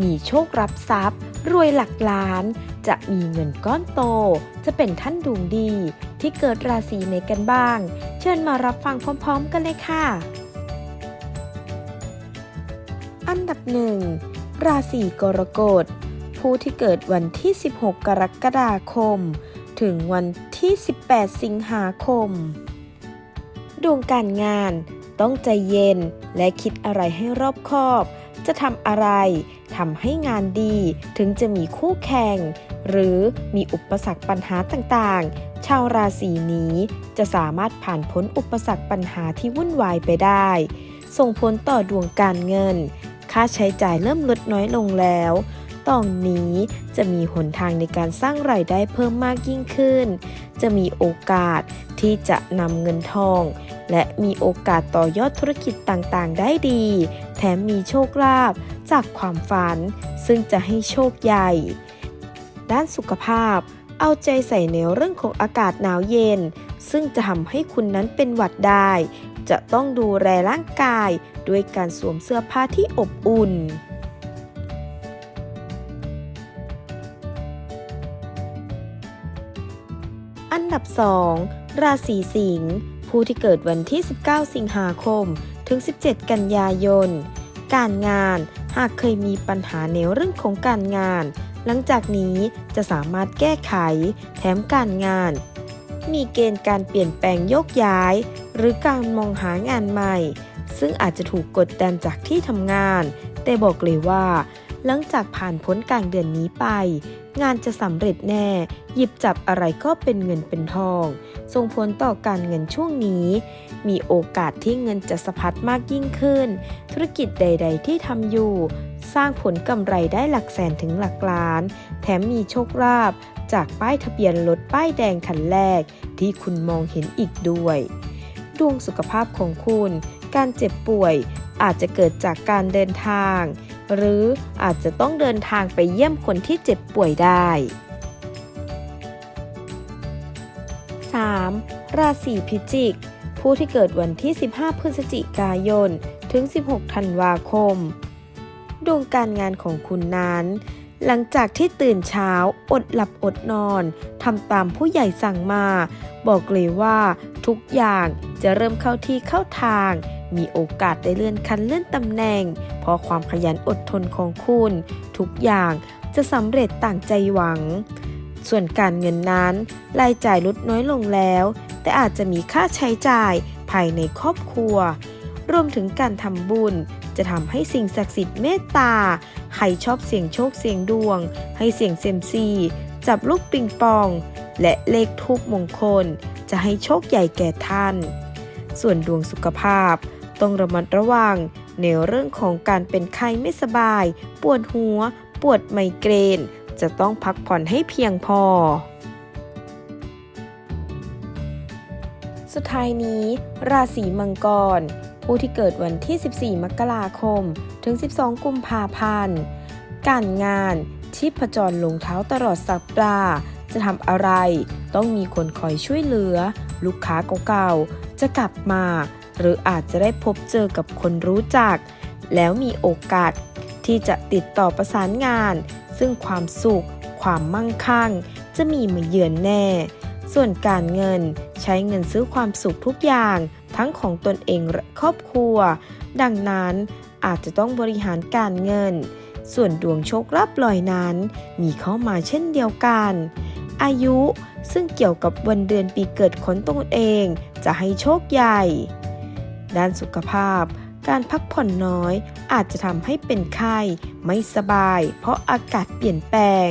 มีโชครับทรัพย์ รวยหลักล้าน จะมีเงินก้อนโต จะเป็นท่านดวงดี ที่เกิดราศีไหนกันบ้าง เชิญมารับฟังพร้อมๆ กันเลยค่ะ อันดับหนึ่งราศีกรกฎ ผู้ที่เกิดวันที่ 16 กรกฎาคม ถึงวันที่ 18 สิงหาคม ดวงการงาน ต้องใจเย็นและคิดอะไรให้รอบคอบ จะทำอะไรทำให้งานดีถึงจะมีคู่แข่ง หรือมีอุปสรรคปัญหาต่างๆ ชาวราศีนี้จะสามารถผ่านพ้นอุปสรรคปัญหาที่วุ่นวายไปได้ ส่งผลต่อดวงการเงิน ค่าใช้จ่ายเริ่มลดน้อยลงแล้วตอนนี้จะมีหนทางในการสร้างรายได้เพิ่มมากยิ่งขึ้น จะมีโอกาสที่จะนำเงินทอง และมีโอกาสต่อยอดธุรกิจต่างๆ ได้ดี แถมมีโชคลาภจากความฝัน ซึ่งจะให้โชคใหญ่ ด้านสุขภาพ เอาใจใส่ในเรื่องของอากาศหนาวเย็น ซึ่งจะทำให้คุณนั้นเป็นหวัดได้ จะต้องดูแลร่างกายด้วยการสวมเสื้อผ้าที่อบอุ่นอันดับ 2 ราศีสิงห์ ผู้ที่เกิดวันที่ 19 สิงหาคม ถึง 17 กันยายน การงานหากเคยมีปัญหาในเรื่องของการงาน หลังจากนี้จะสามารถแก้ไข แถมการงาน มีเกณฑ์การเปลี่ยนแปลงโยกย้าย หรือการมองหางานใหม่ ซึ่งอาจจะถูกกดดันจากที่ทำงาน แต่บอกเลยว่า หลังจากผ่านพ้นกลางเดือนนี้ไป งานจะสำเร็จแน่ หยิบจับอะไรก็เป็นเงินเป็นทอง ส่งผลต่อการเงินช่วงนี้ มีโอกาสที่เงินจะสะพัดมากยิ่งขึ้น ธุรกิจใด ๆ ที่ทำอยู่ สร้างผลกำไรได้หลักแสนถึงหลักล้าน แถมมีโชคลาภจากป้ายทะเบียนรถป้ายแดงคันแรก ที่คุณมองเห็นอีกด้วยดวงสุขภาพของคุณ การเจ็บป่วยอาจจะเกิดจากการเดินทาง หรืออาจจะต้องเดินทางไปเยี่ยมคนที่เจ็บป่วยได้ 3. ราศีพิจิก ผู้ที่เกิดวันที่ 15 พฤศจิกายน ถึง 16 ธันวาคม ดวงการงานของคุณนั้น หลังจากที่ตื่นเช้าอดหลับอดนอนทำตามผู้ใหญ่สั่งมา บอกเลยว่าทุกอย่างจะเริ่มเข้าที่เข้าทาง มีโอกาสได้เลื่อนขั้นเลื่อนตำแหน่ง เพราะความขยันอดทนของคุณ ทุกอย่างจะสำเร็จต่างใจหวัง ส่วนการเงินนั้น รายจ่ายลดน้อยลงแล้ว แต่อาจจะมีค่าใช้จ่ายภายในครอบครัว รวมถึงการทำบุญจะทำให้สิ่งศักดิ์สิทธิ์เมตตา ใครชอบเสี่ยงโชคเสี่ยงดวง ให้เสี่ยงเซมซี จับลูกปิงปอง และเลขทูปมงคล จะให้โชคใหญ่แก่ท่าน ส่วนดวงสุขภาพ ต้องระมัดระวังในเรื่องของการเป็นไข้ไม่สบาย ปวดหัว ปวดไมเกรน จะต้องพักผ่อนให้เพียงพอ สุดท้ายนี้ ราศีมังกร ผู้ที่เกิดวันที่ 14 มกราคม ถึง 12 กุมภาพันธ์ การงานชีพจรลงเท้าตลอดสัปดาห์จะทำอะไร ต้องมีคนคอยช่วยเหลือ ลูกค้าเก่าๆ จะกลับมา หรืออาจจะได้พบเจอกับคนรู้จัก แล้วมีโอกาสที่จะติดต่อประสานงาน ซึ่งความสุข ความมั่งคั่ง จะมีมาเยือนแน่ ส่วนการเงินใช้เงินซื้อความสุขทุกอย่าง ทั้งของตนเองและครอบครัว ดังนั้นอาจจะต้องบริหารการเงิน ส่วนดวงโชคลาภลอยนั้น มีเข้ามาเช่นเดียวกัน อายุซึ่งเกี่ยวกับวันเดือนปีเกิดของตนเองจะให้โชคใหญ่ ด้านสุขภาพ การพักผ่อนน้อยอาจจะทำให้เป็นไข้ ไม่สบาย เพราะอากาศเปลี่ยนแปลง